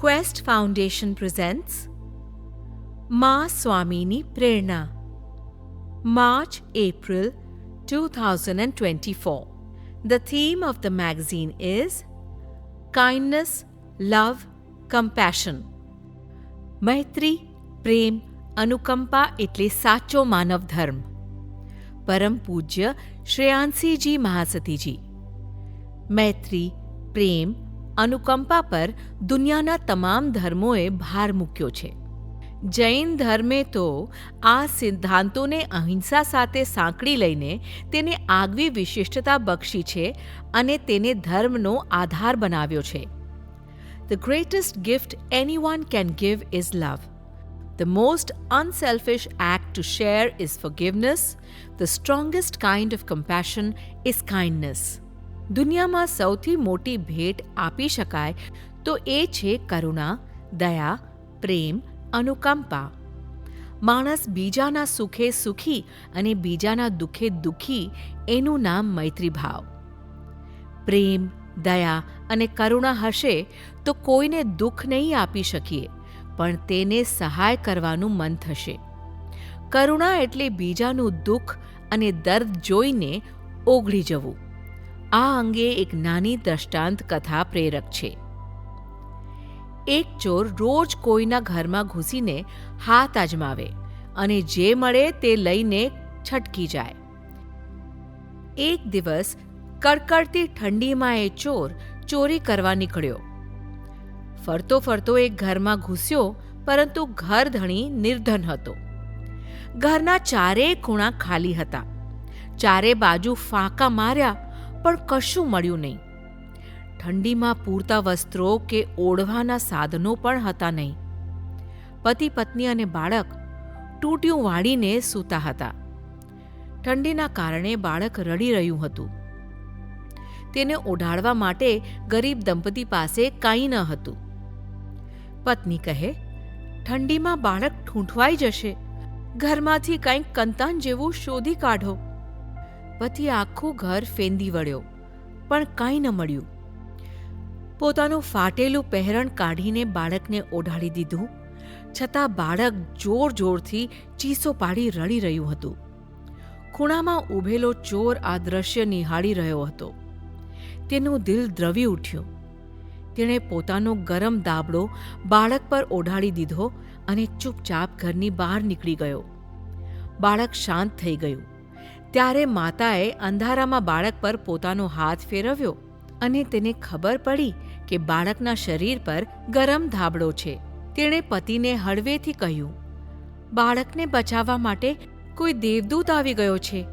Quest foundation presents મા સ્વામીની પ્રેરણા March April 2024 The theme of the magazine is kindness, love, compassion. મૈત્રી પ્રેમ અનુકંપા એટલે સાચો માનવ ધર્મ પરમ પૂજ્ય શ્રેયાંશીજી મહાસતીજી મૈત્રી પ્રેમ અનુકંપા પર દુનિયાના તમામ ધર્મોએ ભાર મૂક્યો છે જૈન ધર્મે તો આ સિદ્ધાંતોને અહિંસા સાથે સાંકળી લઈને તેને આગવી વિશિષ્ટતા બક્ષી છે અને તેને ધર્મનો આધાર બનાવ્યો છે The greatest gift anyone can give is love. The most unselfish act to share is forgiveness. The strongest kind of compassion is kindness. દુનિયામાં સૌથી મોટી ભેટ આપી શકાય તો એ છે કરુણા, દયા, પ્રેમ, અનુકંપા. માણસ બીજાના સુખે સુખી અને બીજાના દુઃખે દુઃખી એનું નામ મૈત્રીભાવ. પ્રેમ, દયા અને કરુણા હશે તો કોઈને દુઃખ નહીં આપી શકીએ, પણ તેને સહાય કરવાનું મન થશે. કરુણા એટલે બીજાનું દુઃખ અને દર્દ જોઈને ઓગળી જવું. આ અંગે એક નાની દ્રષ્ટાંત કથા પ્રેરક છે. એક ચોર રોજ કોઈના ઘરમાં ઘૂસીને હાથ અજમાવે અને જે મળે તે લઈને છટકી જાય. એક દિવસ કડકડતી ઠંડીમાં એ ચોર ચોરી કરવા નીકળ્યો. ફરતો ફરતો એક ઘરમાં ઘૂસ્યો, પરંતુ ઘર ધણી નિર્ધન હતો. ઘરના ચારેય ખૂણા ખાલી હતા. ચારે બાજુ ફાંકા માર્યા પણ કશું મળ્યું નહીં. ઠંડીમાં પૂરતા વસ્ત્રો કે ઓઢવાના સાધનો પણ હતા નહીં. પતિ, પત્ની અને બાળક તૂટ્યું વાળીને સૂતા હતા. ઠંડીના કારણે બાળક રડી રહ્યું હતું. તેને ઓઢાડવા માટે ગરીબ દંપતી પાસે કાંઈ ન હતું. પત્ની કહે, ઠંડીમાં બાળક ઠૂંઠવાઈ જશે. ઘરમાંથી કંઈક કંતાન જેવું શોધી કાઢો. પતિ આખું ઘર ફેંદી વળ્યો, પણ કાંઈ ન મળ્યું. પોતાનું ફાટેલું પહેરણ કાઢીને બાળકને ઓઢાડી દીધું, છતાં બાળક જોર જોરથી ચીસો પાડી રડી રહ્યું હતું. ખૂણામાં ઊભેલો ચોર આ દ્રશ્ય નિહાળી રહ્યો હતો. તેનું દિલ દ્રવી ઉઠ્યું. તેણે પોતાનો ગરમ દાબડો બાળક પર ઓઢાડી દીધો અને ચૂપચાપ ઘરની બહાર નીકળી ગયો. બાળક શાંત થઈ ગયું. ત્યારે માતાએ અંધારામાં બાળક પર પોતાનો હાથ ફેરવ્યો અને તેને ખબર પડી કે બાળકના શરીર પર ગરમ ધાબળો છે. તેણે પતિને હળવેથી કહ્યું, બાળકને બચાવવા માટે કોઈ દેવદૂત આવી ગયો છે.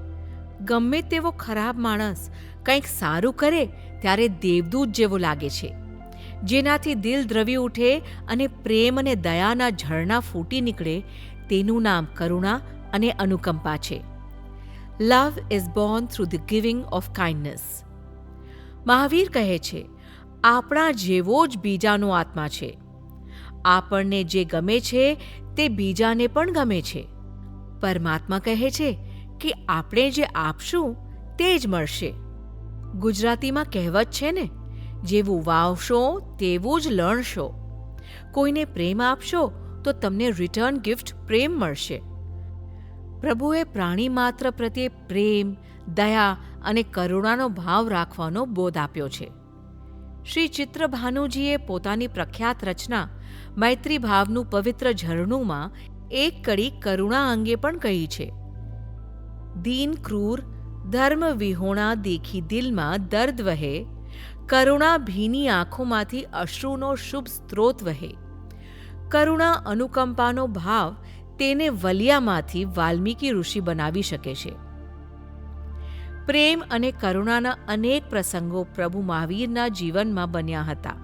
ગમે તેવો ખરાબ માણસ કંઈક સારું કરે ત્યારે દેવદૂત જેવો લાગે છે. જેનાથી દિલ દ્રવી ઉઠે અને પ્રેમ અને દયાના ઝરણા ફૂટી નીકળે તેનું નામ કરુણા અને અનુકંપા છે. Love is born through the giving of kindness Mahavir કહે છે, આપણા જેવો જ બીજાનો આત્મા છે. આપણને જે ગમે છે, તે બીજાને પણ ગમે છે. પરમાત્મા કહે છે કે આપણે જે આપશું, તે જ મળશે. ગુજરાતીમાં કહેવત છે ને, જેવું વાવશો, તેવું જ લણશો. કોઈને પ્રેમ આપશો, તો તમને રિટર્ન ગિફ્ટ પ્રેમ મળશે. પ્રભુએ પ્રાણી માત્ર પ્રત્યે પ્રેમ, દયા અને કરુણાનો ભાવ રાખવાનો બોધ આપ્યો છે. શ્રી ચિત્રભાનુજીએ પોતાની પ્રખ્યાત રચના મૈત્રીભાવનું પવિત્ર ઝરણુંમાં એક કડી કરુણા અંગે પણ કહી છે. દીન ક્રૂર, ધર્મ વિહોણા દેખી દિલમાં દર્દ વહે, કરુણા ભીની આંખોમાંથી અશ્રુનો શુભ સ્ત્રોત વહે. કરુણા અનુકંપાનો ભાવ તેને વલિયામાંથી વાલ્મીકી ઋષિ બનાવી શકે છે. પ્રેમ અને કરુણાના અનેક પ્રસંગો પ્રભુ મહાવીરના જીવનમાં બન્યા હતા.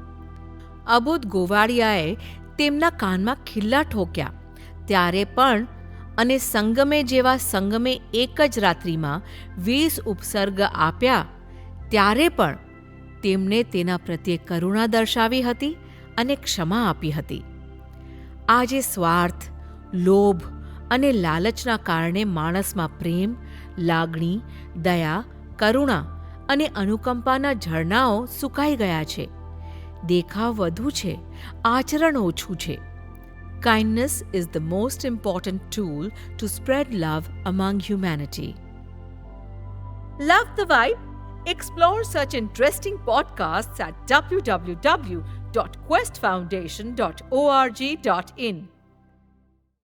અબુદ ગોવાળિયાએ તેમના કાનમાં ખિલ્લા ઠોક્યા. ત્યારે પણ અને સંગમે જેવા સંગમે એક જ રાત્રિમાં વીસ ઉપસર્ગ આપ્યા. ત્યારે પણ તેમણે તેના પ્રત્યે કરુણા દર્શાવી હતી અને ક્ષમા આપી હતી. આજે સ્વાર્થ લોભ અને લાલચના કારણે માણસમાં પ્રેમ, લાગણી, દયા, કરુણા અને અનુકંપાના ઝરણાઓ સુકાઈ ગયા છે. દેખાવ વધુ છે, આચરણ ઓછું છે. Kindness is the most important tool to spread love among humanity love the vibe explore such interesting podcast at W W W dot quest foundation dot ORG dot www.questfoundation.org.in.